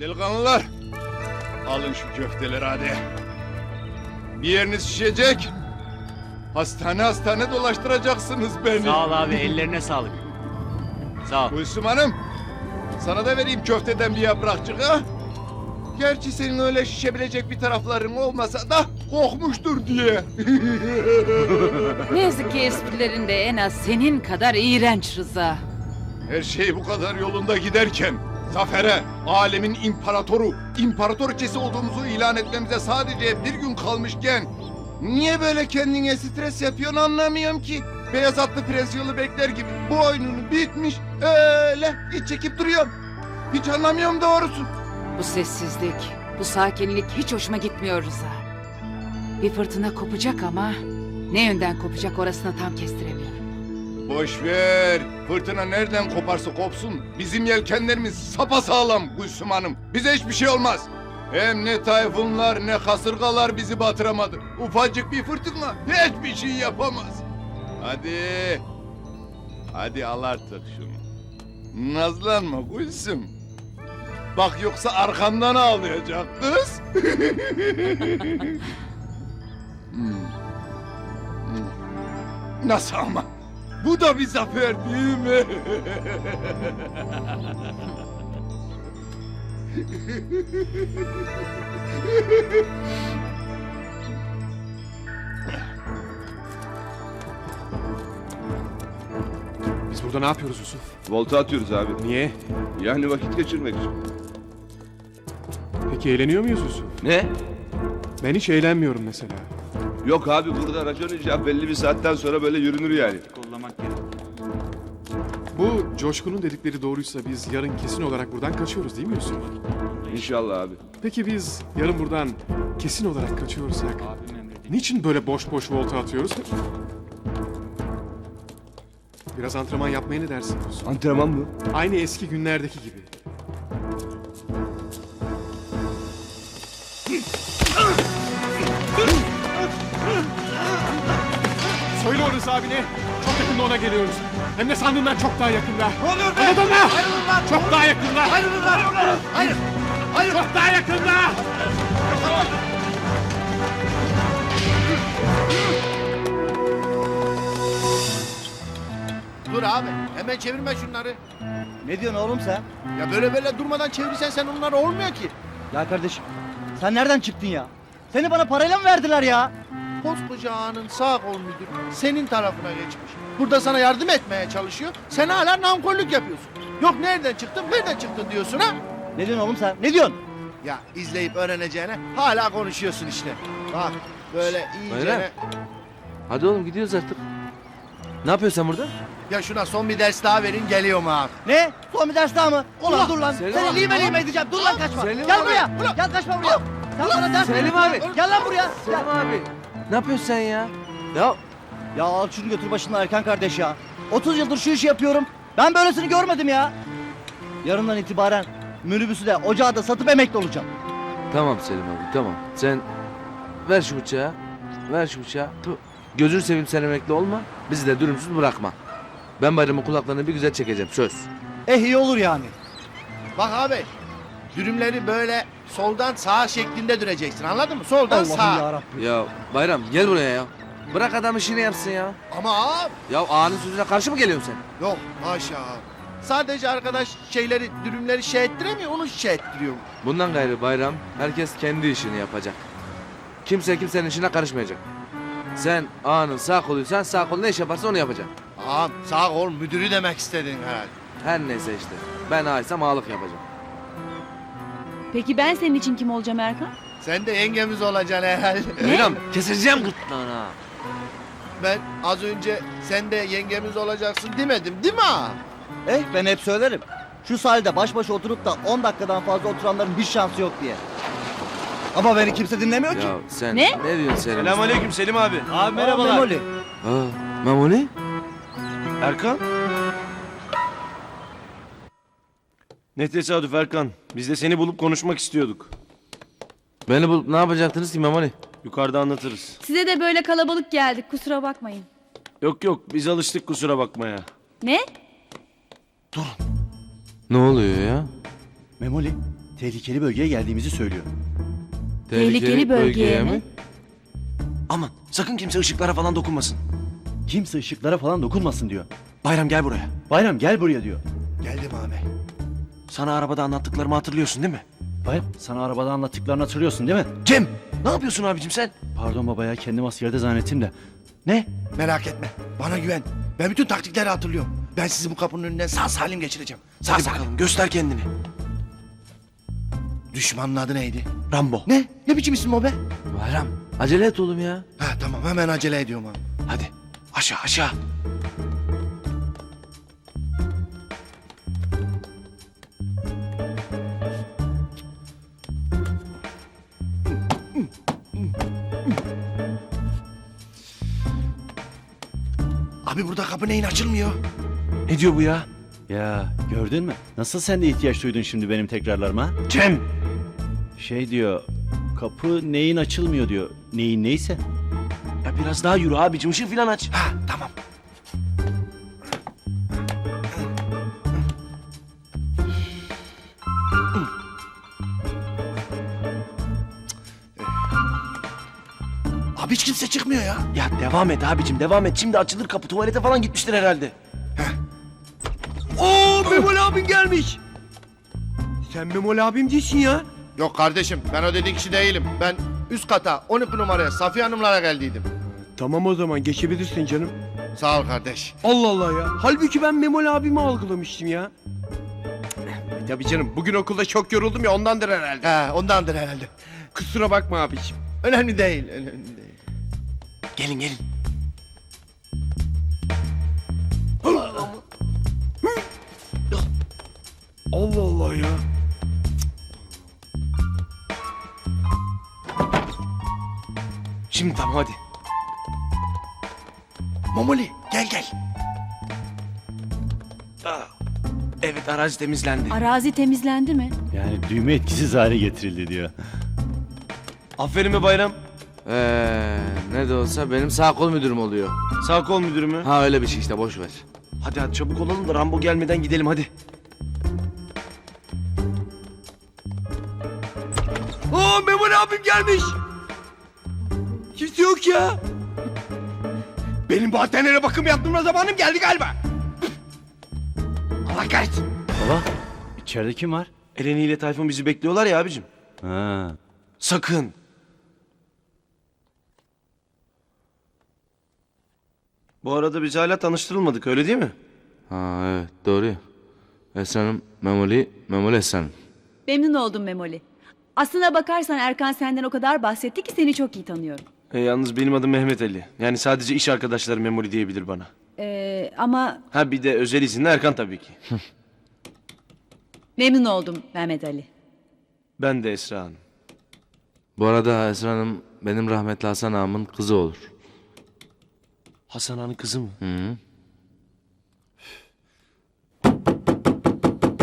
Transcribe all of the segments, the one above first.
Delikanlılar. Alın şu köfteleri hadi. Bir yeriniz şişecek. Hastane hastane dolaştıracaksınız beni. Sağ ol abi ellerine sağlık. Sağ ol. Gülsüm Hanım. Sana da vereyim köfteden bir yaprakçık ha. Gerçi senin öyle şişebilecek bir tarafların olmasa da kokmuştur diye. Ne yazık ki esprilerin de en az senin kadar iğrenç Rıza. Her şey bu kadar yolunda giderken zafere, alemin imparatoru, imparatoriçesi olduğumuzu ilan etmemize sadece bir gün kalmışken niye böyle kendine stres yapıyorsun anlamıyorum ki. Beyaz atlı prens yolu bekler gibi bu oyununu bitmiş öyle iç çekip duruyorum. Hiç anlamıyorum doğrusu. Bu sessizlik, bu sakinlik hiç hoşuma gitmiyor Rıza. Bir fırtına kopacak ama ne yönden kopacak orasını tam kestiremiyorum. Boş ver. Fırtına nereden koparsa kopsun. Bizim yelkenlerimiz sapasağlam Gülsüm Hanım. Bize hiçbir şey olmaz. Hem ne tayfunlar ne kasırgalar bizi batıramadı. Ufacık bir fırtına hiçbir şey yapamaz. Hadi. Hadi al artık şunu. Nazlanma Gülsüm. Bak yoksa arkandan ağlayacak kız. Hmm. Hmm. Nasıl ama? Bu da bir zafer değil mi? Biz burada ne yapıyoruz Yusuf? Volta atıyoruz abi. Niye? Yani vakit geçirmek için. Peki eğleniyor muyuz Yusuf? Ne? Ben hiç eğlenmiyorum mesela. Yok abi burada racon icap belli bir saatten sonra böyle yürünür yani. Bu Coşkun'un dedikleri doğruysa biz yarın kesin olarak buradan kaçıyoruz değil mi Yusuf? İnşallah abi. Peki biz yarın buradan kesin olarak kaçıyorsak niçin böyle boş boş volta atıyoruz? Biraz antrenman yapmaya ne dersin Yusuf? Antrenman mı? Aynı eski günlerdeki gibi. Söyle o Rıza abine. Yakında ona geliyoruz. Hem de sandığından çok daha yakında. Ne oluyor be? Anladın mı? Çok daha yakında. Hayır Hayır. Hayır. Çok daha yakında. Dur abi hemen çevirme şunları. Ne diyorsun oğlum sen? Ya böyle böyle durmadan çevirirsen sen onlar olmuyor ki. Ya kardeşim sen nereden çıktın ya? Seni bana parayla mı verdiler ya? Koskoca ağanın sağ kol müdür senin tarafına geçmiş. Burada sana yardım etmeye çalışıyor. Sen hala namkollük yapıyorsun. Yok nereden çıktın nereden çıktın diyorsun ha? Ne diyorsun oğlum sen? Ne diyorsun? Ya izleyip öğreneceğine hala konuşuyorsun işte. Bak böyle iyice Bayram. Hadi oğlum gidiyoruz artık. Ne yapıyorsun sen burada? ya şuna son bir ders daha verin geliyorum abi. Ne? Son bir ders daha mı? Ulan dur lan. Selim Seni abi. lime lime edeceğim. Dur lan kaçma. Selim Gel abi. buraya. Gel kaçma buraya. Sen bana ders Selim abi. Gel lan buraya. Gel. Selim abi. Ne yapıyorsun sen ya? Ya Ya al şunu götür başından Erkan kardeş ya. 30 yıldır şu işi yapıyorum. Ben böylesini görmedim ya. Yarından itibaren minibüsü de ocağı da satıp emekli olacağım. tamam Selim abi tamam. Sen ver şu bıçağı. Ver şu bıçağı. Tu- Gözünü seveyim sen emekli olma. Bizi de dürümsüz bırakma. Ben bayramın kulaklarını bir güzel çekeceğim söz. Eh iyi olur yani. Bak abi dürümleri böyle soldan sağa şeklinde düreceksin anladın mı? Soldan Allah'ım sağa. yarabbim. Ya bayram gel buraya ya. Bırak adam işini yapsın ya. Ama abi Ya ağanın sözüne karşı mı geliyorsun sen? Yok haşa. Sadece arkadaş şeyleri, dürümleri şey ettiremiyor, onu şey ettiriyor. Bundan gayrı bayram herkes kendi işini yapacak. Kimse kimsenin işine karışmayacak. Sen ağanın sağ koluysan sağ kol ne iş yaparsa onu yapacaksın. Ağam sağ ol müdürü demek istedin herhalde. Her neyse işte. Ben ağaysam ağalık yapacağım. Peki ben senin için kim olacağım Erkan? Sen de yengemiz olacaksın herhalde. Bayram keseceğim gırtlağını ha. Ben az önce sen de yengemiz olacaksın demedim değil mi ağa? Eh ben hep söylerim. Şu sahilde baş başa oturup da 10 dakikadan fazla oturanların hiç şansı yok diye. Ama beni kimse dinlemiyor ki. Ya sen Ne? ne diyorsun Selim? Selamünaleyküm Selim abi. Abi merhabalar. Memoli. Ha, Memoli? Erkan. Ne tesadüf Erkan. Biz de seni bulup konuşmak istiyorduk. Beni bulup ne yapacaktınız ki Memoli? Yukarıda anlatırız. Size de böyle kalabalık geldik kusura bakmayın. Yok yok biz alıştık kusura bakmaya. Ne? Ne oluyor ya? Memoli Tehlikeli bölgeye geldiğimizi söylüyor. Tehlikeli bölgeye mi? Aman sakın kimse ışıklara falan dokunmasın. Kimse ışıklara falan dokunmasın diyor. Bayram gel buraya. Bayram gel buraya diyor. Geldim abi. Sana arabada anlattıklarımı hatırlıyorsun değil mi? Bayram sana arabada anlattıklarını hatırlıyorsun değil mi? Cem ne yapıyorsun abicim sen? Pardon baba ya kendim askerde zannettim de. Ne? Merak etme. Bana güven. Ben bütün taktikleri hatırlıyorum. Ben sizi bu kapının önünden sağ salim geçireceğim. Sağ Hadi salim. bakalım göster kendini. Düşmanın adı neydi? Rambo. Ne? Ne biçim isim o be? Bayram acele et oğlum ya. Ha tamam hemen acele ediyorum abi. Hadi aşağı aşağı. Abi burada kapı neyin açılmıyor? Ne diyor bu ya? Ya gördün mü? Nasıl sen de ihtiyaç duydun şimdi benim tekrarlarıma? Cem. Şey diyor kapı neyin açılmıyor diyor. Neyin neyse. Ya biraz daha yürü abicim ışığı falan aç. Ha tamam. Abi hiç kimse çıkmıyor ya. Ya devam et abicim devam et. Şimdi açılır kapı tuvalete falan gitmiştir herhalde. Oo Memol abin gelmiş. Sen Memol abim değilsin ya. Yok kardeşim ben o dediğin kişi değilim. Ben üst kata 12 numaraya Safiye Hanımlara geldiydim. Tamam o zaman geçebilirsin canım. Sağ ol kardeş. Allah Allah ya. Halbuki ben Memol abimi algılamıştım ya. Tabii canım bugün okulda çok yoruldum ya ondandır herhalde. He ondandır herhalde. Kusura bakma abiciğim. Önemli değil, önemli değil. Gelin gelin. Allah Allah ya. Şimdi tamam hadi. Momoli gel gel. Evet arazi temizlendi. Arazi temizlendi mi? Yani düğme etkisiz hale getirildi diyor. Aferin be Bayram. Ee, ne de olsa benim sağ kol müdürüm oluyor. Sağ kol müdürü mü? Ha öyle bir şey işte boş ver. Hadi hadi çabuk olalım da Rambo gelmeden gidelim hadi. Aa Memoli abim gelmiş. Kimse yok ya. Benim bartenere bakım yaptırma zamanım geldi galiba. Allah kahretsin. Baba içeride kim var? Eleni ile Tayfun bizi bekliyorlar ya abicim. Ha. Sakın. Bu arada biz hala tanıştırılmadık öyle değil mi? Ha evet doğru ya. Esra'nın Memoli, Memoli Esra'nın. Memnun oldum Memoli. Aslına bakarsan Erkan senden o kadar bahsetti ki seni çok iyi tanıyorum. E, yalnız benim adım Mehmet Ali. Yani sadece iş arkadaşları Memoli diyebilir bana. Ee, ama Ha bir de özel izinli Erkan tabii ki. memnun oldum Mehmet Ali. Ben de Esra Hanım. Bu arada Esra Hanım benim rahmetli Hasan ağamın kızı olur. Hasan Ağa'nın kızı mı? Hı -hı.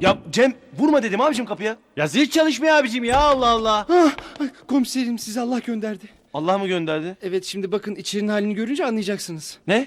Ya Cem vurma dedim abicim kapıya. Ya zil çalışmıyor abicim ya Allah Allah. Komiserim sizi Allah gönderdi. Allah mı gönderdi? Evet şimdi bakın içerinin halini görünce anlayacaksınız. Ne?